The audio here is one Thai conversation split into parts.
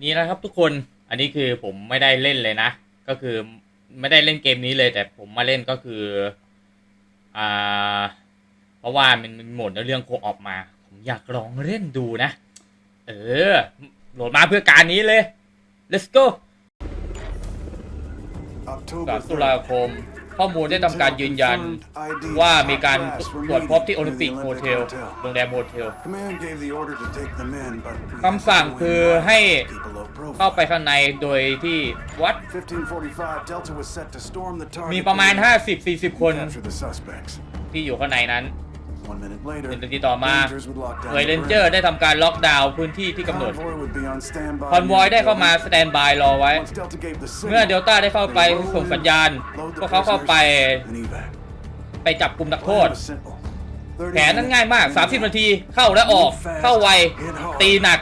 นี่นะครับทุกคนอันนี้คือผมไม่ได้เล่นเลยนะ ก็คือไม่ได้เล่นเกมนี้เลย แต่ผมมาเล่นก็คืออ่าเพราะว่ามันมันโหมดในเรื่องโคออกมา ผมอยากลองเล่นดูนะ เออโหลดมาเพื่อการนี้เลย let's go 3ตุลาคม ข้อมูลได้ทำการยืนยันว่ามีการตรวจพบที่โอลิมปิกโฮเทลโรงแรมโฮเทลคำสั่งคือให้เข้าไปข้างในโดยที่วัด มีประมาณ 50-40 คนที่อยู่ข้างในนั้น หนึ่งนาทีต่อมาหน่วยเรนเจอร์ได้ทำการล็อกดาวน์พื้นที่ที่กำหนดคอนวอยได้เข้ามาสแตนบายรอไว้ เมื่อเดลต้าได้เข้าไปส่งสัญญาณพวกเขาเข้าไป ไปจับกลุ่มนักโทษแผนนั้นง่ายมาก 30 นาทีเข้าและออก เข้าไว ตีหนัก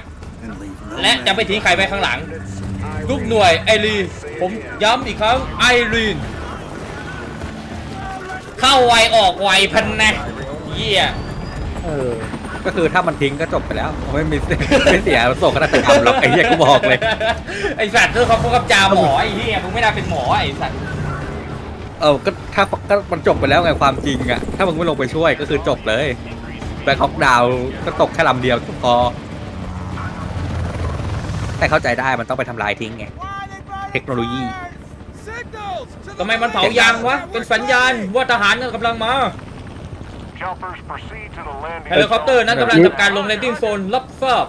และจะไม่ทิ้งใครไว้ข้างหลัง ทุกหน่วยไอรีนผมย้ำอีกครั้งไอรีน เข้าไวออกไวพันนะเยี่ยเออ ก็คือถ้ามันทิ้งก็จบไปแล้วไม่มี ไม่เสียโศกนาฏกรรมหรอกไอ้เหี้ยกูบอกเลย ไอสัตว์เธอเขาพบกับจาหมอไอ้เหี้ยมึงไม่น่าเป็นหมอไอ้สัตว์เออก็ถ้าก็มันจบไปแล้วไงความจริงอะถ้ามึงไม่ลงไปช่วยก็คือจบเลยแบ็คฮอกดาวก็ตกแค่ลำเดียวพอ แต่เข้าใจได้มันต้องไปทำลายทิ้งไง เทคโนโลยี ทำไมมันเผายางวะเป็นสัญญาณว่าทหารกำลังมา เฮลิคอปเตอร์นั้นกำลังทำการลงแลนดิ้งโซนรับทราบ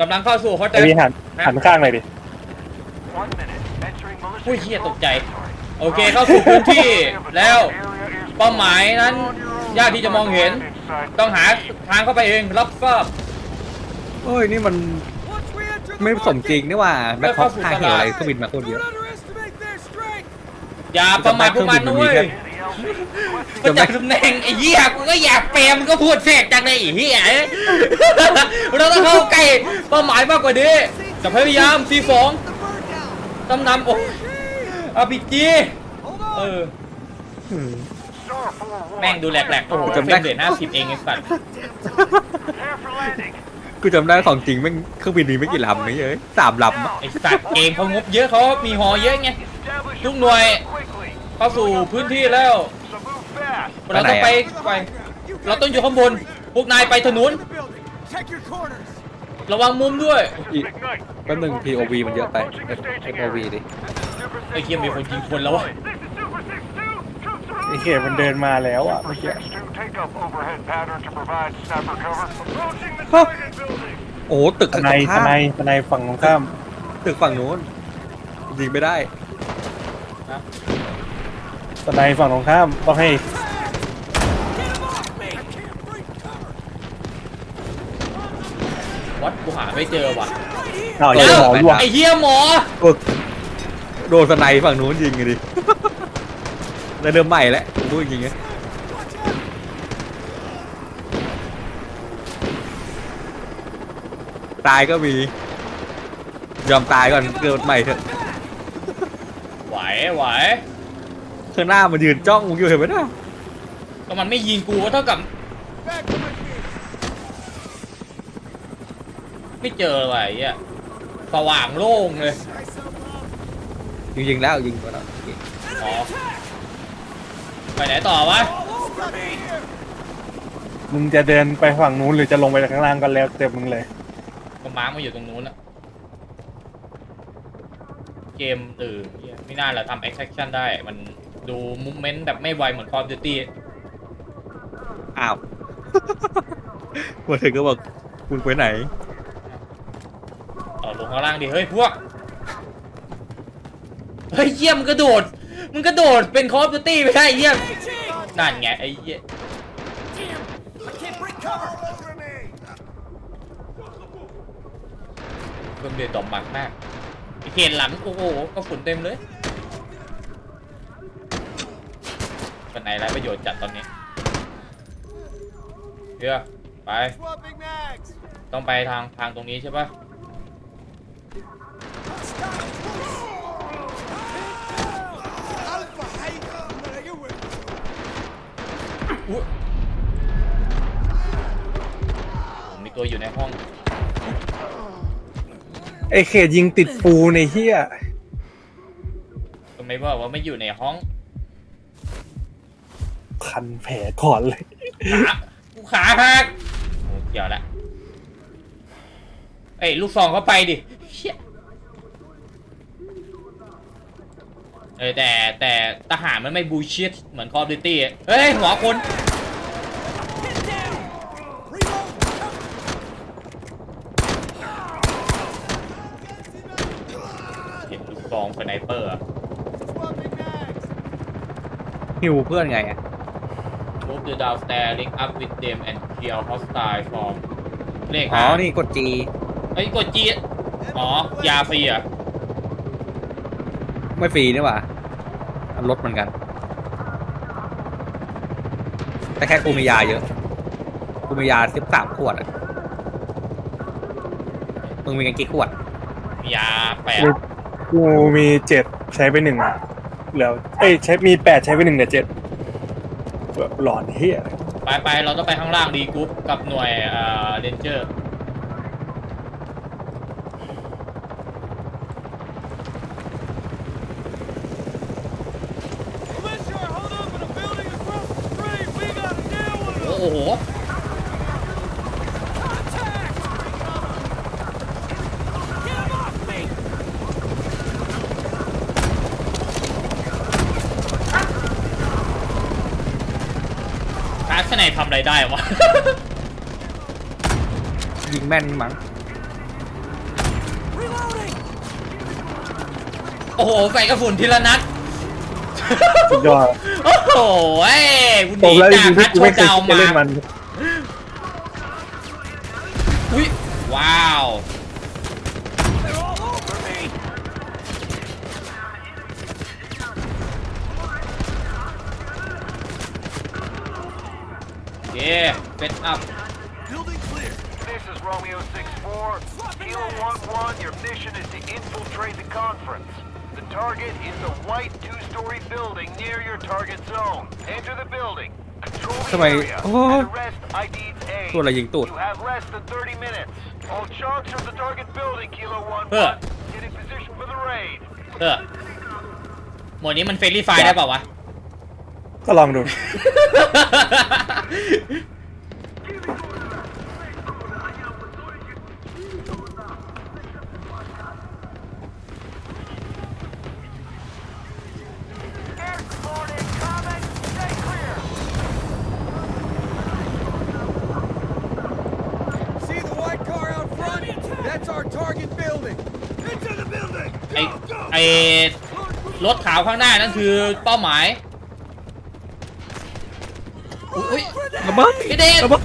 กำลังเข้าสู่ฮอตแดไอพี่หันหันข้างหน่อยดิ อุ้ยเฮียตกใจ โอเคเข้าสู่พื้นที่แล้วเป้าหมายนั้นยากที่จะมองเห็น ต้องหาทางเข้าไปเองรับทราบโอ้ย นี่มันไม่สมจริงนี่ว่าแบ็คฮอกท่าเหี่ยวอะไรเครื่องบินมาโคตรเยอะ อย่าประมาทพวกมันนะเว้ย ประจักษ์ตำแหน่งไอ้เหี้ยกูก็อยากเปรมก็พูดแทรกจังเลยไอ้เหี้ยเราต้องเข้าใกล้เป้าหมายมากกว่านี้จะพยายามซีสองตำนำโอ้อาพีจีเออแม่งดูแหลกๆโอ้โหจำเฟได้รมเรทห้าสิบเองไอ้สัตว์กูจำได้ของจริงแม่งเครื่องบินมีไม่กี่ลำนี่เอ้ยสามลำอะไอ้สัตว์เกมเขางบเยอะเขามีหอเยอะไงทุกหน่วย เข้าสู่พื้นที่แล้วเราต้องไปไปเราต้องอยู่ข้างบนพวกนายไปถนนระวังมุมด้วยอีกแป๊บนึง POV มันเยอะไป FOV ดิไอ้เคียมีคนยิงคนแล้ววะไอเขมันเดินมาแล้วอะเมื่อกี้โอ้โหตึกทข้างนายตรงทข้ามนายทนายฝั่งตรงข้าม ตึกฝั่งนู้นยิงไม่ได้ท นายฝั่งตรงข้ามต้องให้วัดกูหาไม่เจอว่ะอ้าวเอยังอหมอร่วงไอ้เหี้ยหมอโอ้โดนสไนฝั่งนู้นยิงไงดิแล้วเริ่มใหม่แล้วพูดจริงๆนะตายก็มี ยอมตายก่อนเกิดใหม่เถอะไหวไหว ข้างหน้ามันยืนจ้องมึงอยู่เห็นไหมน่ะก็มันไม่ยิงกูก็เท่ากับ ไม่เจอว่ะไอ้เหี้ยสว่างโล่งเลยยิงยิงแล้วยิงไปแล้วอ๋อไปไหนต่อวะมึงจะเดินไปฝั่งนู้นหรือจะลงไปข้างล่างก็แล้วแต่มึงเลย ก็มาร์กมาอยู่ตรงนู้นอะเกมเออเหี้ยไม่น่าละทำ extraction ได้มัน ดูมูเมนต์แบบไม่ไวเหมือน Call of Duty อ้าวมาถึงก็บอกมึงไปไหนต่อลงข้างล่างดิ เฮ้ยพวก เฮ้ยเยี่ยมงกระโดด มึงกระโดดเป็น Call of Duty ไม่ได้เยี่ยม นั่นไงไอ้เหี้ยเพิ่มเดือดต่อมากมากไอเคนหลังโอ้โหกระสุนเต็มเลย เป็นไหนไรประโยชน์จัดตอนนี้เดี๋ยวไปต้องไปทางทางตรงนี้ใช่ปะอุ๊ยโอ้มีตัวอยู่ในห้อง ไอเขตยิงติดปูในเฮียก็ไม่บอกว่าไม่อยู่ในห้อง คันแผลก่อนเลยขากูขาหักโอ้เกี่ยวละเอ้ยลูกซองเข้าไปดิเชี่ยเออแต่แต่ทหารมันไม่บูชิตเหมือนคอร์ดิตี้เฮ้ยหัวคนเห็นลูกซองสไนเปอร์อะหิวเพื่อนไงอะ Move the downstairs link up with them and clear hostile from เลขอ๋อหานี่กดจีเอ้ยกดจีอ๋อยาฟรีเหรอะไม่ฟรีนี่หว่าอันลดเหมือนกัน แต่แค่กูมียาเยอะ กูมียาสิบสามขวดอะมึงมีกันกี่ขวดยาแปดกูมีเจ็ดใช้ไปหนึ่งเหลือเอ้ยใช้มีแปดใช้ไปหนึ่งเหลือเจ็ด หลอนเฮียไปไปเราต้องไปข้างล่างดีกรุ๊ปกับหน่วยเอ่อเรนเจอร์ โอ้โห คางในทำอะไรได้วะ ยิงแม่นมั้งโอ้โหใส่กระสุนทีละนัด สุดยอดโอ้โหเอ้ยคุณหผนีแล้วจจากริงๆฮัที่ทกูโชไม่ว์เคยดาวคิดจะมา เล่นมัน โอเคเซตอัพ This is Romeo 6-4. Kilo 1-1, your mission is to infiltrate the conference. The target is the white two-story building near your target zone. Enter the building. Control the Somebody- area. Oh. And arrest ID's A. ตัวอะไรยิงตูด You have less than 30 minutes. All chunks from the target building, Kilo 1-1. Huh. Get in position for the raid. เออหมวดนี้มันเฟรนลี่ไฟได้เปล่าวะ ก็ลองดู Air support incoming. Stay clear. See the white car out front? That's our target building. Into the building. ไอไอรถขาวข้างหน้านั่นคือเป้าหมายอุ้ย ระเบิดพี่เดชระเบิด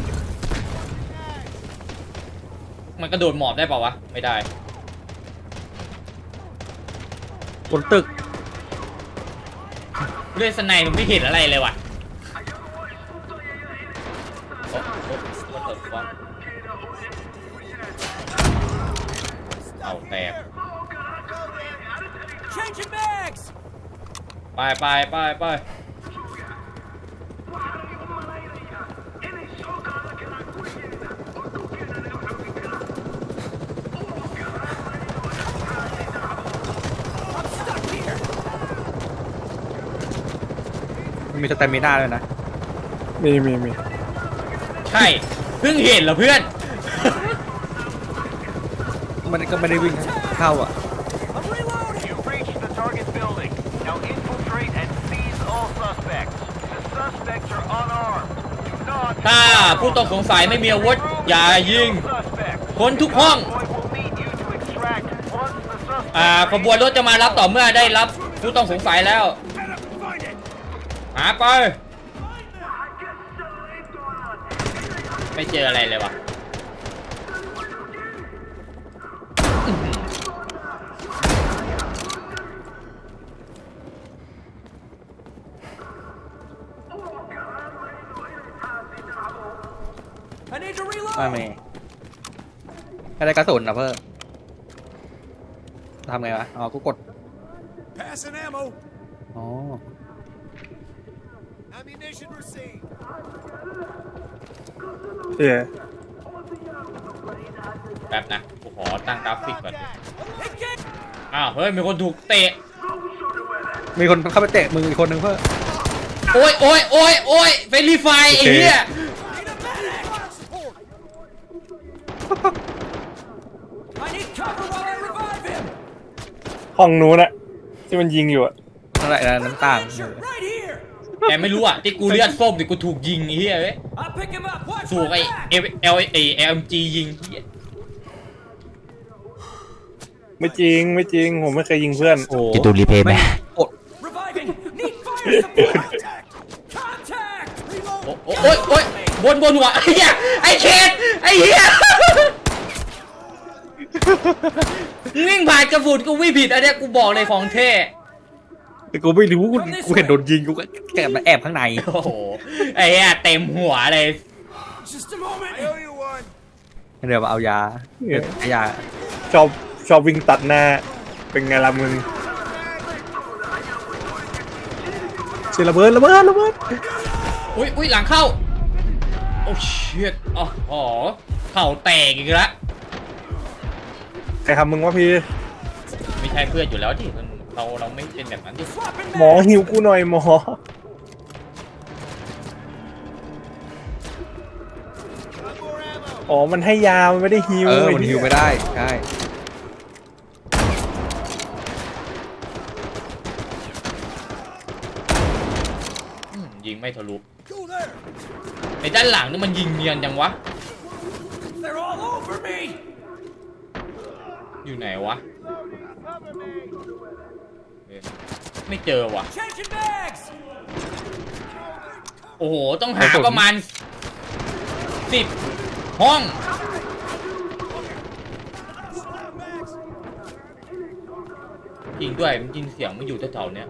มันกระโดดหมอบได้เปล่าวะ ไม่ได้ บนตึกเล่นสไนมันไม่เห็นอะไรเลยว่ะโอ้โอ้ what the fuck เอาแตก Changing bags. ไปไปไปไป มันมีสเตมิน่าด้วยนะ มีมีมีใช่ เพิ่งเห็นเหรอเพื่อน มันก็ไม่ได้วิ่งเข้าอะ I'm reloading. You've reached the target building. Now infiltrate and seize all suspects. The suspects are unarmed. Do not ถ้าผู้ต้องสงสัยไม่มีอาวุธ อย่ายิง suspects. คนทุกห้อง Convoy will meet you to extract once the suspect อ่าขบวนรถจะมารับต่อเมื่อได้รับผู้ต้องสงสัยแล้วหาไป ไม่เจออะไรเลยวะ I need to reload. ไม่มีอะไรกระสุนนะเพิ่มทำไงวะ อ๋อ กูกด Passing ammo. อ๋อ เออแป๊บนะกูขอตั้งกราฟิกก่อนดิอ้าวเฮ้ยมีคนถูกเตะมีคนเข้าไปเตะมืออีกคนนึงเพื่อโอ้ยโอ้ยโอ้ยโอ้ยเฟรีไฟไอ้เหี้ย I need cover while I revive him. ห้องนู้นอะที่มันยิงอยู่อะนั่นแหละน้ำต่าง Sure, right here. แต่ไม่รู้อะที่กูเลือดส้มดิกูถูกยิงไอ้เหี้ยเว้ย I'll pick him up. Watch ถูก my ไอ้ back. เอลเอลเอเอ็มจียิงเหี้ยไม่จริงไม่จริงผมไม่เคยยิงเพื่อนโอ้โหจะดูรีเพย์ไหม โอ้ Reviving. Need fire support. Contact. โอ้โอ้โอ้ยโอ้ยบนบนหัวไอ้เหี้ยไอ้เชนไอ้เหี้ยวิ่งผ่านกระสุนกูวิ่งผิดอันเนี้ยกูบอกเลยของเท่ แต่กูไม่รู้กูกูเห็นโดนยิงกูก็แอบมาแอบข้างใน โอ้โหไอ้เหี้ยเต็มหัวเลย Just a moment. I owe you one. เดี๋ยวมาเอายาเดี๋ยวเอายาชอบชอบวิ่งตัดหน้า เป็นไงล่ะมึงเสียระเบิดระเบิดระเบิดอุ้ยอุ้ยหลังเข้า โอ้เชียดอ๋ออ๋อเข่าแตกอีกแล้วใครทำมึงวะพี่ ไม่ใช่เพื่อนอยู่แล้วดิมัน เราเราไม่เป็นแบบนั้นดิ Swapping หมอหิวกูหน่อยหมอ อ๋อ มันให้ยา มันไม่ได้ฮิวเออไอ้มันเหี้ฮิวไม่ได้ใช่อืมยิงไม่ทะลุ Go there. ไอ้ด้านหลังนี่มันยิงเนียนจังวะ They're all over me. อยู่ไหนวะเอ๊ะ ไม่เจอวะ Changing bags. โอ้โห ต้องหาประมาณสิบห้อง จริงด้วย มันยิงเสียงมันอยู่แถวๆเนี้ย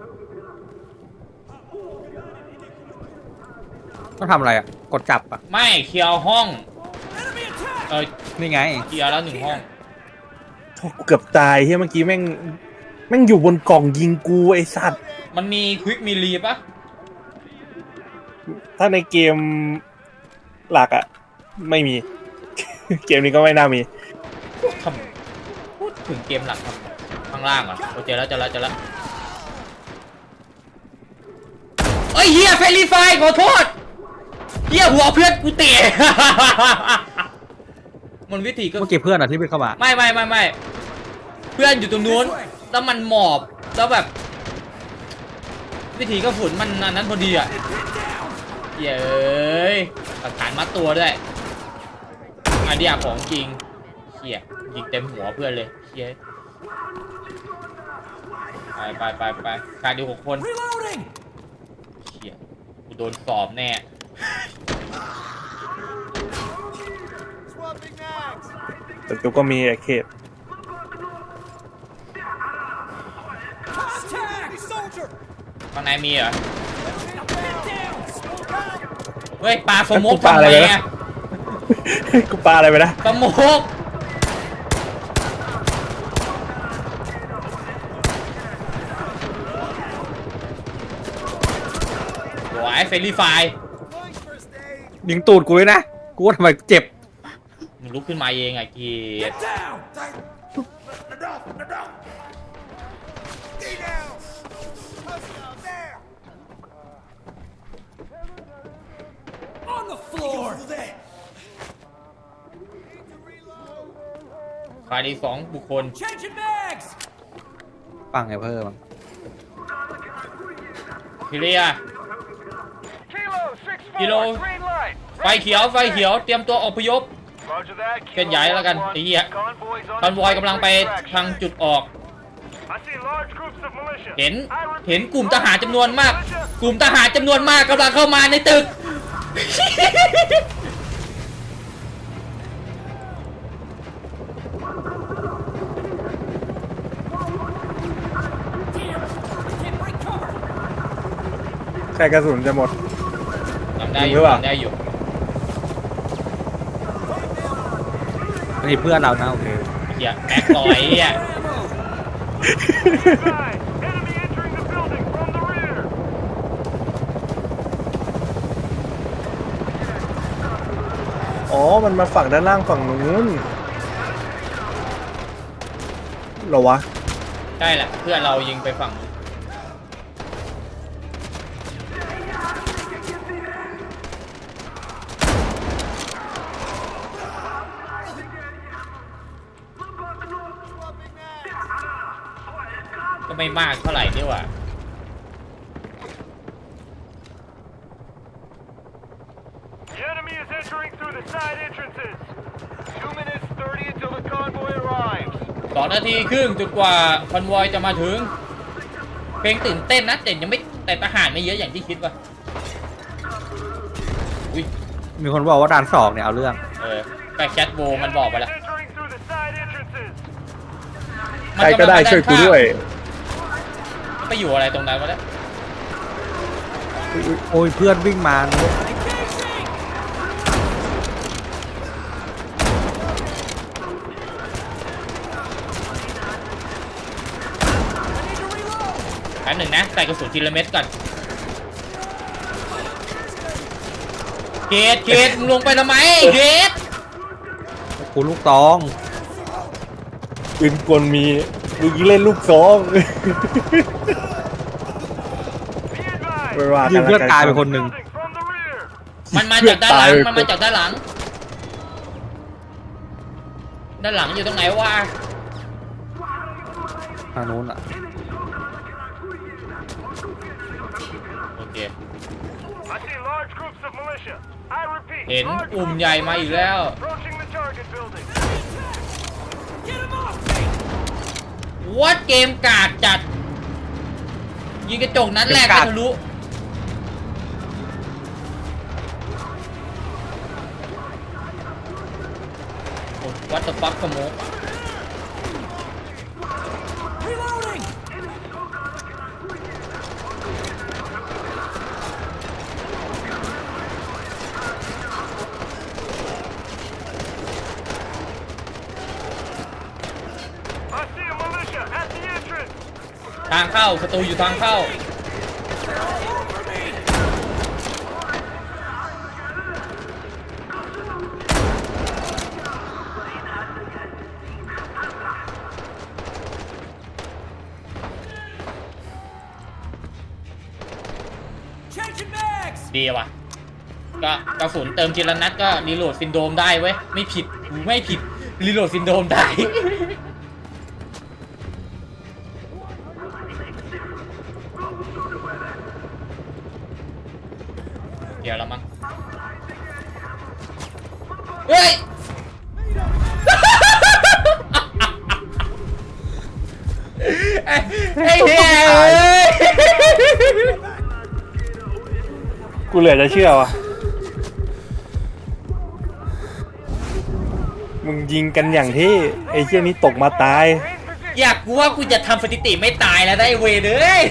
ต้องทำอะไรอะ กดจับอะ ไม่เคลียร์ห้อง Enemy attack. เออนี่ไง เคลียร์แล้วหนึ่งห้องกูเกือบตายเฮียเมื่อกี้แม่ง แม่งอยู่บนกล่องยิงกูไอ้สัตว์ มันมีควิกมีรีปะถ้าในเกมหลักอะไม่มี เกมนี้ก็ไม่น่ามี ทำพูดถึงเกมหลักทำข้างล่างเหรอะโอเจอแล้วเจอแล้วเจอแล้วเอ้ยเฮียเฟรลี่ไฟขอโทษเฮียหัวเพื่อนกูเตะ มันวิธีก็ เมื่อกี้เพื่อนอะที่วิ่งเข้ามา ไม่ไม่ไม่ไม่เพื่อนอยู่ตรงนู้น แล้วมันหมอบแล้วแบบ วิธีกระสุนมันอันนั้นพอดีอะเย้ยหลักฐานมัดตัวด้วยอันเดียของจริงเขี่ยยิงเต็มหัวเพื่อนเลยเขี่ยไปไปไปไปขาดอยู่หกคน Reloading. เขี่ยกูโดนสอบแน่ Swapping mags. แต่กูก็มีไอ้เคส ข้างในมีเหรอ Get down. Smoke out. เฮ้ยปลาสโมกกูปาทำอะไรไมไปนะอะกูปาอะไรไปนะสโมกสวยเฟรลี่ไฟ Going first aid. ยิงตูดกูเลยนะกูว่าทำไมเจ็บมึงลุกขึ้นมาเองไอ้เกีย Get down. Enough! Enough! ขายดีสองบุคคล Changing bags. ปังไงเพิ่มคิเลีย Kilo 6-4, Kilo. green light. ไฟเขียวไฟเขียวเตรียมตัวอพยพ Roger that. เคลื่อนย้ายแล้วกัน Kilo ไอ้เหี้ย Convoys on คอนวอยกำลังไป extraction. ทางจุดออก I see large groups of militia. เห็น I repeat, เห็นกลุ่มทหารจำนวนมาก militia กลุ่มทหารจำนวนมากกำลังเข้ามาในตึก ใครกระสุนจะหมด ทำได้อจริงหรืยู่อเปล่า ทำได้อยู่นี่เพื่อนเรานะโอเคเฮียแม็กลอยเฮีย Ammo. Guys, enemy entering the building from the rear. อ๋ออมันมาฝั่งด้านล่างฝั่งนู้นเหรอวะใช่แหละเพื่อนเรายิงไปฝั่งนู้น ไม่มากเท่าไหร่นี่หว่า The enemy is entering through the side entrances. Two minutes thirty until the convoy arrives. สองนาทีครึ่งจนกว่าคอนวอยจะมาถึง เพลงตื่นเต้นนะแต่ยังไม่แต่ทหารไม่เยอะอย่างที่คิดว่ะอุ้ยมีคนบอกว่าด่านสองเนี่ยเอาเรื่อง เออแต่แคทโบมันบอกไปแล้ว Entering through the side entrances. ใครก็ได้ช่วยกูด้วย ไปอยู่อะไรตรงนั้นวะเนี่ยโอ้ยเพื่อนวิ่งมาอันหนึ่งนะใส่กระสุนทีละเม็ดก่อนเกตเกตมึงลงไปทำไมเกตกูลูกตองปืนกลมี ลูกยิงเล่นลูกซอง Be advised. ไม่ว่ายิกังนเพื่อนแล้วตายกัไปนคนหนึ่ง Building from the rear. มันมาจากด้านหลังเพื่อนตายมันมาจากด้านหลัง ด้านหลังอยู่ตรงไหนวะ ทางนู้นอะ โอเค I see large groups of militia. I repeat, เห็น large กลุ่มใหญ่มาอีกแล้ว วัดเกมกากจัด ยิงกระจกนั้นแหลกเกมไม่กากทะลุวัดต h ฟักขโมก ทางเข้าศัตรูอยู่ทางเข้าดีว่ะ ก็กระสุนเติมทีละนัดก็รีโหลดซินโดรมได้เว้ย ไม่ผิด ไม่ผิดรีโหลดซินโดรมได้ยวแล้วมั้ง เฮ้ย ไอ้ไอ้เหี้ยเอ้ยกูเหลือจะเชื่อวะมึงยิงกันอย่างที่ไอ้เชี่ยนี้ตกมาตาย อยากกูว่ากูจะทำสถิติไม่ตายแล้วได้เวรเลย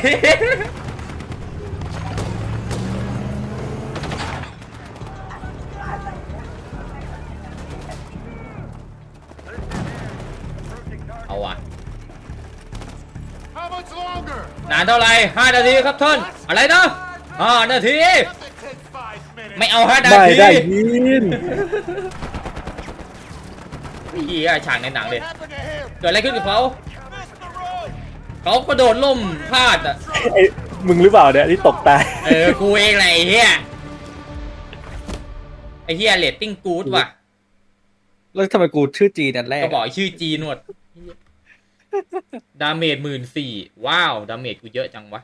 เอาวะ How much longer? นานเท่าไหร่ห้านาทีครับท่านอะไรนะห้านาที Take five minutes. ไม่เอาห้านาได้ทีได้ยินเฮียฉากในหนังเลย Happened to him? เกิดอะไรขึ้นกับเขา Missed the road. เขากระโดดล่มพลาดอะไอ้มึงหรือเปล่าเนี่ยที่ตกตายเออกูเองแหละไอ้เฮียไอ้เฮียเรตติ้งกูดว่ะแล้วทำไมกูชื่อจีนันแรกก็บอกชื่อจีนวด ดาเมจหมื่นสี่ว้าว ดาเมจกูเยอะจังวะ